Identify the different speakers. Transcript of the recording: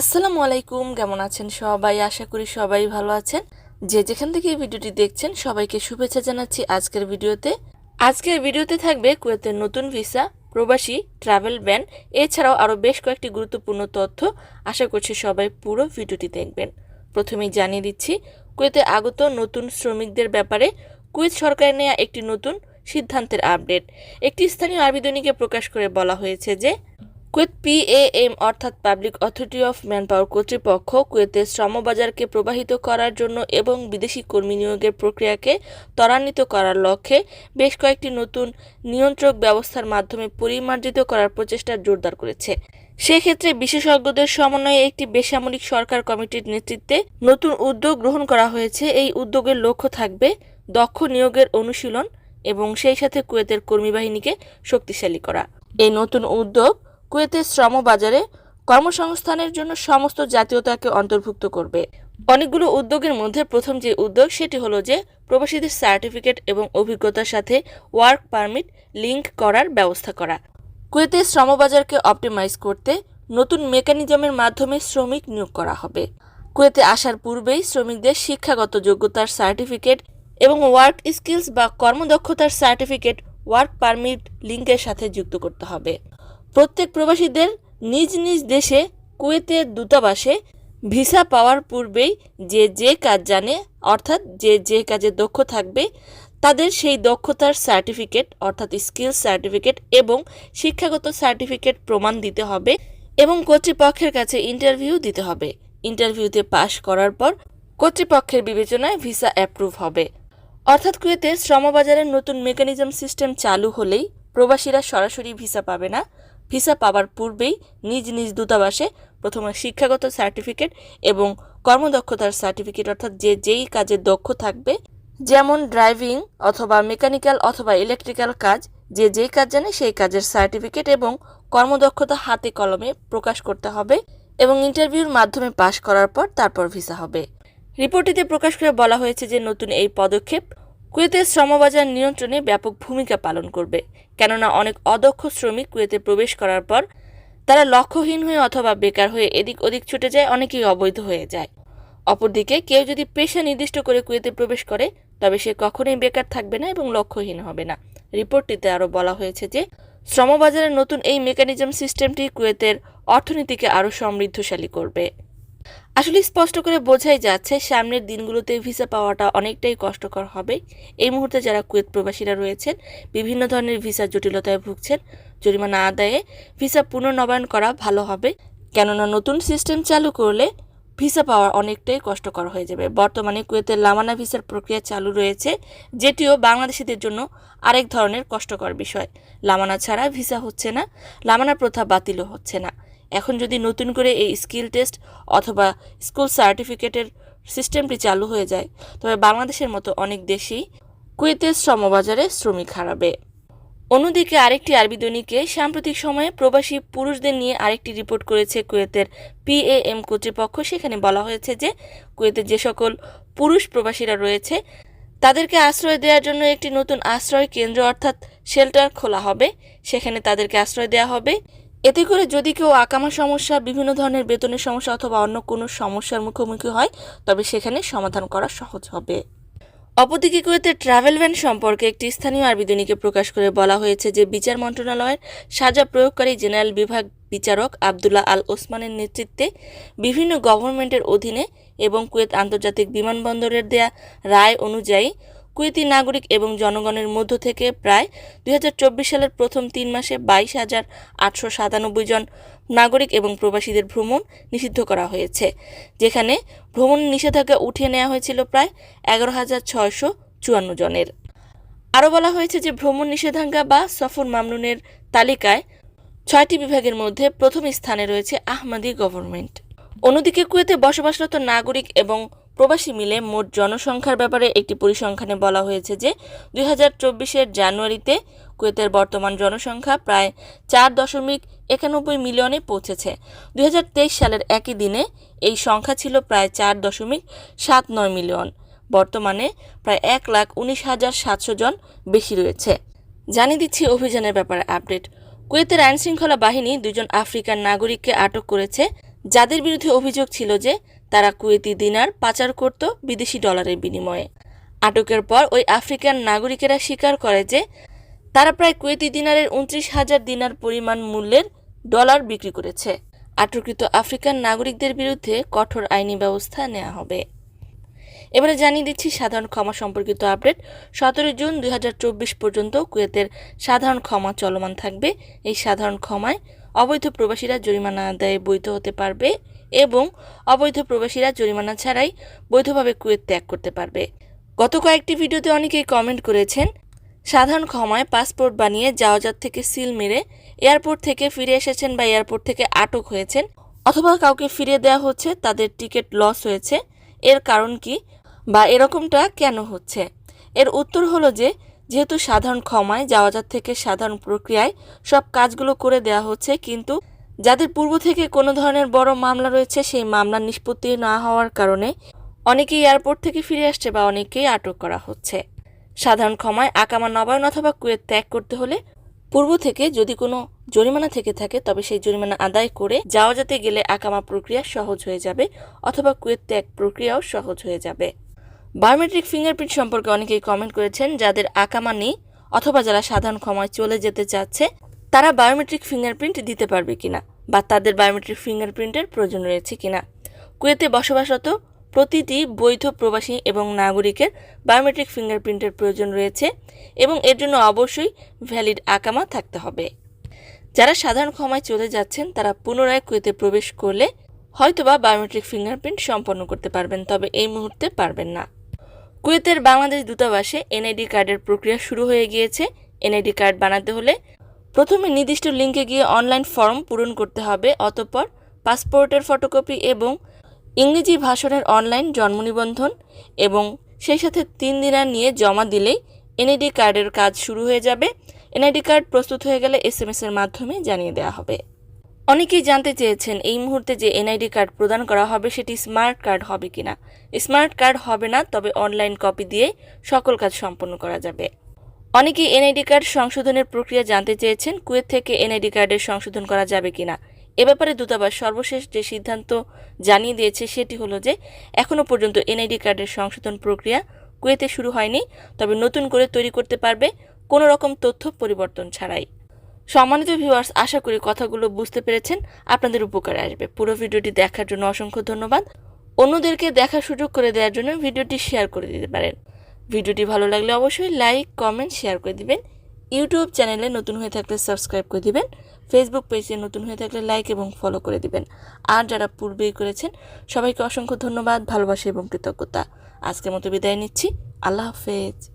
Speaker 1: আসসালামু আলাইকুম, কেমন আছেন সবাই? আশা করি সবাই ভালো আছেন। যে যেখান থেকে এই ভিডিওটি দেখছেন, সবাইকে শুভেচ্ছা জানাচ্ছি আজকের ভিডিওতে। আজকের ভিডিওতে থাকবে কুয়েতের নতুন ভিসা প্রবাসী ট্রাভেল ব্যান। এছাড়াও আরও বেশ কয়েকটি গুরুত্বপূর্ণ তথ্য আশা করছি সবাই পুরো ভিডিওটি দেখবেন। প্রথমেই জানিয়ে দিচ্ছি, কুয়েতে আগত নতুন শ্রমিকদের ব্যাপারে কুয়েত সরকারের নেওয়া একটি নতুন সিদ্ধান্তের আপডেট। একটি স্থানীয় আরবি দৈনিকে প্রকাশ করে বলা হয়েছে যে কুয়েত পিএএম অর্থাৎ পাবলিক অথরিটি অফ ম্যানপাওয়ার কর্তৃপক্ষ কুয়েতের শ্রমবাজারকে প্রবাহিত করার জন্য এবং বিদেশি কর্মী নিয়োগের প্রক্রিয়াকে ত্বরান্বিত করার লক্ষ্যে বেশ কয়েকটি নতুন নিয়ন্ত্রক ব্যবস্থার মাধ্যমে পরিমার্জিত করার প্রচেষ্টা জোরদার করেছে। সেক্ষেত্রে বিশেষজ্ঞদের সমন্বয়ে একটি বেসামরিক সরকার কমিটির নেতৃত্বে নতুন উদ্যোগ গ্রহণ করা হয়েছে। এই উদ্যোগের লক্ষ্য থাকবে দক্ষ নিয়োগের অনুশীলন এবং সেই সাথে কুয়েতের কর্মী বাহিনীকে শক্তিশালী করা। এই নতুন উদ্যোগ কুয়েতের শ্রম বাজারে কর্মসংস্থানের জন্য সমস্ত জাতীয়তাকে অন্তর্ভুক্ত করবে। অনেকগুলো উদ্যোগের মধ্যে প্রথম যে উদ্যোগ, সেটি হলো যে প্রবাসীদের সার্টিফিকেট এবং অভিজ্ঞতার সাথে ওয়ার্ক পারমিট লিংক করার ব্যবস্থা করা। কুয়েতের শ্রমবাজারকে অপটিমাইজ করতে নতুন মেকানিজমের মাধ্যমে শ্রমিক নিয়োগ করা হবে। কুয়েতে আসার পূর্বেই শ্রমিকদের শিক্ষাগত যোগ্যতার সার্টিফিকেট এবং ওয়ার্ক স্কিলস বা কর্মদক্ষতার সার্টিফিকেট ওয়ার্ক পারমিট লিঙ্কের সাথে যুক্ত করতে হবে। প্রত্যেক প্রবাসীদের নিজ নিজ দেশে কুয়েতের দূতাবাসে ভিসা পাওয়ার পূর্বেই যে যে কাজ জানে, অর্থাৎ যে যে কাজে দক্ষ থাকবে, তাদের সেই দক্ষতার সার্টিফিকেট, অর্থাৎ স্কিল সার্টিফিকেট এবং শিক্ষাগত সার্টিফিকেট প্রমাণ দিতে হবে এবং কর্তৃপক্ষের কাছে ইন্টারভিউ দিতে হবে। ইন্টারভিউতে পাশ করার পর কর্তৃপক্ষের বিবেচনায় ভিসা অ্যাপ্রুভ হবে। অর্থাৎ কুয়েতে শ্রমবাজারের নতুন মেকানিজম সিস্টেম চালু হলেই প্রবাসীরা সরাসরি ভিসা পাবে না। ভিসা পাওয়ার পূর্বেই নিজ নিজ দূতাবাসে প্রথমে শিক্ষাগত সার্টিফিকেট এবং কর্মদক্ষতার সার্টিফিকেট, অর্থাৎ যে যেই কাজে দক্ষ থাকবে, যেমন ড্রাইভিং অথবা মেকানিক্যাল অথবা ইলেকট্রিক্যাল কাজ, যে যেই কাজ জানে সেই কাজের সার্টিফিকেট এবং কর্মদক্ষতা হাতে কলমে প্রকাশ করতে হবে এবং ইন্টারভিউর মাধ্যমে পাশ করার পর তারপর ভিসা হবে। রিপোর্টটিতে প্রকাশ করে বলা হয়েছে যে নতুন এই পদক্ষেপ কুয়েতের শ্রমবাজার নিয়ন্ত্রণে ব্যাপক ভূমিকা পালন করবে। কেননা অনেক অদক্ষ শ্রমিক কুয়েতে প্রবেশ করার পর তারা লক্ষ্যহীন হয়ে অথবা বেকার হয়ে এদিক ওদিক ছুটে যায়, অনেকেই অবৈধ হয়ে যায়। অপরদিকে কেউ যদি পেশা নির্দিষ্ট করে কুয়েতে প্রবেশ করে, তবে সে কখনোই বেকার থাকবে না এবং লক্ষ্যহীন হবে না। রিপোর্টটিতে আরও বলা হয়েছে যে, শ্রমবাজারের নতুন এই মেকানিজম সিস্টেমটি কুয়েতের অর্থনীতিকে আরও সমৃদ্ধশালী করবে। আসলে স্পষ্ট করে বোঝাই যাচ্ছে, সামনের দিনগুলোতে ভিসা পাওয়াটা অনেকটাই কষ্টকর হবে। এই মুহূর্তে যারা কুয়েত প্রবাসীরা রয়েছেন, বিভিন্ন ধরনের ভিসা জটিলতায় ভুগছেন, জরিমানা আদায়ে ভিসা পুনর্নবায়ন করা ভালো হবে। কেননা নতুন সিস্টেম চালু করলে ভিসা পাওয়া অনেকটাই কষ্টকর হয়ে যাবে। বর্তমানে কুয়েতের লামানা ভিসার প্রক্রিয়া চালু রয়েছে, যেটিও বাংলাদেশিদের জন্য আরেক ধরনের কষ্টকর বিষয়। লামানা ছাড়া ভিসা হচ্ছে না, লামানা প্রথা বাতিলও হচ্ছে না। এখন যদি নতুন করে এই স্কিল টেস্ট অথবা স্কুল সার্টিফিকেটের সিস্টেমটি চালু হয়ে যায়, তবে বাংলাদেশের মতো অনেক দেশেই কুয়েতের শ্রমবাজারে শ্রমিক হারাবে। অন্যদিকে আরেকটি আরবি দৈনিকে সাম্প্রতিক সময়ে প্রবাসী পুরুষদের নিয়ে আরেকটি রিপোর্ট করেছে কুয়েতের পিএএম কর্তৃপক্ষ। সেখানে বলা হয়েছে যে, কুয়েতের যে সকল পুরুষ প্রবাসীরা রয়েছে, তাদেরকে আশ্রয় দেওয়ার জন্য একটি নতুন আশ্রয় কেন্দ্র অর্থাৎ শেল্টার খোলা হবে। সেখানে তাদেরকে আশ্রয় দেওয়া হবে। এতে করে যদি কেউ আকামা সমস্যা, বিভিন্ন ধরনের বেতনের সমস্যা অথবা অন্য কোনো সমস্যার মুখোমুখি হয়, তবে সেখানে সমাধান করা সহজ হবে। অপরদিকে কুয়েতে ট্রাভেল ভ্যান সম্পর্কে একটি স্থানীয় আরবি প্রকাশ করে বলা হয়েছে যে, বিচার মন্ত্রণালয়ের সাজা প্রয়োগকারী জেনারেল বিভাগ বিচারক আবদুল্লাহ আল ওসমানের নেতৃত্বে বিভিন্ন গভর্নমেন্টের অধীনে এবং কুয়েত আন্তর্জাতিক বিমানবন্দরের দেয়া রায় অনুযায়ী কুয়েতি নাগরিক এবং জনগণের মধ্য থেকে প্রায় দু হাজার চব্বিশ সালের প্রথম তিন মাসে বাইশ হাজার আটশো সাতানব্বই জন নাগরিক এবং প্রবাসীদের ভ্রমণ নিষিদ্ধ করা হয়েছে, যেখানে ভ্রমণ নিষেধাজ্ঞা উঠিয়ে নেওয়া হয়েছিল প্রায় এগারো হাজার ছয়শো চুয়ান্ন জনের। আরও বলা হয়েছে যে ভ্রমণ নিষেধাজ্ঞা বা সফর মামলুনের তালিকায় ছয়টি বিভাগের মধ্যে প্রথম স্থানে রয়েছে আহমদি গভর্নমেন্ট। অন্যদিকে কুয়েতে বসবাসরত নাগরিক এবং প্রবাসী মিলে মোট জনসংখ্যার ব্যাপারে একটি পরিসংখ্যানে বলা হয়েছে যে, দুই হাজার চব্বিশের জানুয়ারিতে কুয়েতের বর্তমান জনসংখ্যা প্রায় চার দশমিক একানব্বই মিলিয়নে পৌঁছেছে। দুই হাজার তেইশ সালের একই দিনে এই সংখ্যা ছিল প্রায় চার দশমিক সাত নয় মিলিয়ন। বর্তমানে প্রায় এক লাখ উনিশ হাজার সাতশো জন বেশি রয়েছে। জানিয়ে দিচ্ছি অভিযানের ব্যাপারে আপডেট। কুয়েতের আইনশৃঙ্খলা বাহিনী দুজন আফ্রিকান নাগরিককে আটক করেছে, যাদের বিরুদ্ধে অভিযোগ ছিল যে তারা কুয়েতি দিনার পাচার করত বিদেশি ডলারের বিনিময়ে। আটকের পর ওই আফ্রিকান নাগরিকেরা স্বীকার করে যে, তারা প্রায় কুয়েতি দিনারের উনত্রিশ হাজার দিনার পরিমাণ মূল্যের ডলার বিক্রি করেছে। আটককৃত আফ্রিকান নাগরিকদের বিরুদ্ধে কঠোর আইনি ব্যবস্থা নেওয়া হবে। এবারে জানিয়ে দিচ্ছি সাধারণ ক্ষমা সম্পর্কিত আপডেট। সতেরো জুন দুই হাজার চব্বিশ পর্যন্ত কুয়েতের সাধারণ ক্ষমা চলমান থাকবে। এই সাধারণ ক্ষমায় অবৈধ প্রবাসীরা জরিমানা আদায়ে বৈধ হতে পারবে। এবং অবৈধ প্রবাসীরা জরিমানা ছাড়াই বৈধভাবে কুয়েত ত্যাগ করতে পারবে। গত কয়েকটি ভিডিওতে অনেকেই কমেন্ট করেছেন, সাধারণ ক্ষমায় পাসপোর্ট বানিয়ে যাওয়াজাত থেকে সিল মেরে এয়ারপোর্ট থেকে ফিরে এসেছেন বা এয়ারপোর্ট থেকে আটক হয়েছেন অথবা কাউকে ফিরিয়ে দেওয়া হচ্ছে, তাদের টিকিট লস হয়েছে। এর কারণ কি বা এরকমটা কেন হচ্ছে? এর উত্তর হলো যে, যেহেতু সাধারণ ক্ষমায় যাওয়াজাত থেকে সাধারণ প্রক্রিয়ায় সব কাজগুলো করে দেওয়া হচ্ছে, কিন্তু যাদের পূর্ব থেকে কোনো ধরনের বড় মামলা রয়েছে, সেই মামলা নিষ্পত্তি না হওয়ার কারণে অনেকেই এয়ারপোর্ট থেকে ফিরে আসছে বা অনেকেই আটক করা হচ্ছে। সাধারণ ক্ষমায় আকামা নবায়ন অথবা কুয়েত ত্যাগ করতে হলে পূর্ব থেকে যদি কোনো জরিমানা থেকে থাকে, তবে সেই জরিমানা আদায় করে যাওয়া যেতে গেলে আকামা প্রক্রিয়া সহজ হয়ে যাবে অথবা কুয়েত ত্যাগ প্রক্রিয়াও সহজ হয়ে যাবে। বায়োমেট্রিক ফিঙ্গারপ্রিন্ট সম্পর্কে অনেকেই কমেন্ট করেছেন, যাদের আকামা নেই অথবা যারা সাধারণ ক্ষমায় চলে যেতে চাচ্ছে তারা বায়োমেট্রিক ফিঙ্গারপ্রিন্ট দিতে পারবে কিনা বা তাদের বায়োমেট্রিক ফিঙ্গারপ্রিন্টের প্রয়োজন রয়েছে কিনা। কুয়েতে বসবাসরত প্রতিটি বৈধ প্রবাসী এবং নাগরিকের বায়োমেট্রিক ফিঙ্গারপ্রিন্টের প্রয়োজন রয়েছে এবং এর জন্য অবশ্যই ভ্যালিড আকামা থাকতে হবে। যারা সাধারণ ক্ষমায় চলে যাচ্ছেন, তারা পুনরায় কুয়েতে প্রবেশ করলে হয়তোবা বায়োমেট্রিক ফিঙ্গারপ্রিন্ট সম্পন্ন করতে পারবেন, তবে এই মুহূর্তে পারবেন না। কুয়েতের বাংলাদেশ দূতাবাসে এনআইডি কার্ডের প্রক্রিয়া শুরু হয়ে গিয়েছে। এনআইডি কার্ড বানাতে হলে প্রথমে নির্দিষ্ট লিঙ্কে গিয়ে অনলাইন ফর্ম পূরণ করতে হবে, অতঃপর পাসপোর্টের ফটোকপি এবং ইংরেজি ভাষণের অনলাইন জন্ম নিবন্ধন এবং সেই সাথে তিন দিনার নিয়ে জমা দিলেই এনআইডি কার্ডের কাজ শুরু হয়ে যাবে। এনআইডি কার্ড প্রস্তুত হয়ে গেলে এস এম এর মাধ্যমে জানিয়ে দেওয়া হবে। অনেকেই জানতে চেয়েছেন এই মুহূর্তে যে এনআইডি কার্ড প্রদান করা হবে সেটি স্মার্ট কার্ড হবে কিনা। স্মার্ট কার্ড হবে না, তবে অনলাইন কপি দিয়ে সকল কাজ সম্পন্ন করা যাবে। অনেকেই এনআইডি কার্ড সংশোধনের প্রক্রিয়া জানতে চেয়েছেন, কুয়েত থেকে এনআইডি কার্ডের সংশোধন করা যাবে কিনা। এ ব্যাপারে দূতাবাস সর্বশেষ যে সিদ্ধান্ত জানিয়ে দিয়েছে সেটি হলো যে এখনও পর্যন্ত এনআইডি কার্ডের সংশোধন প্রক্রিয়া কুয়েতে শুরু হয়নি, তবে নতুন করে তৈরি করতে পারবে কোনো রকম তথ্য পরিবর্তন ছাড়াই। সম্মানিত ভিউয়ার্স, আশা করি কথাগুলো বুঝতে পেরেছেন। আপনাদের উপকারে আসবে। পুরো ভিডিওটি দেখার জন্য অসংখ্য ধন্যবাদ। অন্যদেরকে দেখার সুযোগ করে দেওয়ার জন্য ভিডিওটি শেয়ার করে দিতে পারেন। ভিডিওটি ভালো লাগলে অবশ্যই লাইক, কমেন্ট, শেয়ার করে দিবেন। ইউটিউব চ্যানেলে নতুন হয়ে থাকলে সাবস্ক্রাইব করে দিবেন। ফেসবুক পেজে নতুন হয়ে থাকলে লাইক এবং ফলো করে দিবেন। আর যারা পূর্বেই করেছেন, সবাইকে অসংখ্য ধন্যবাদ, ভালোবাসা এবং কৃতজ্ঞতা। আজকের মতো বিদায় নিচ্ছি। আল্লাহ হাফেজ।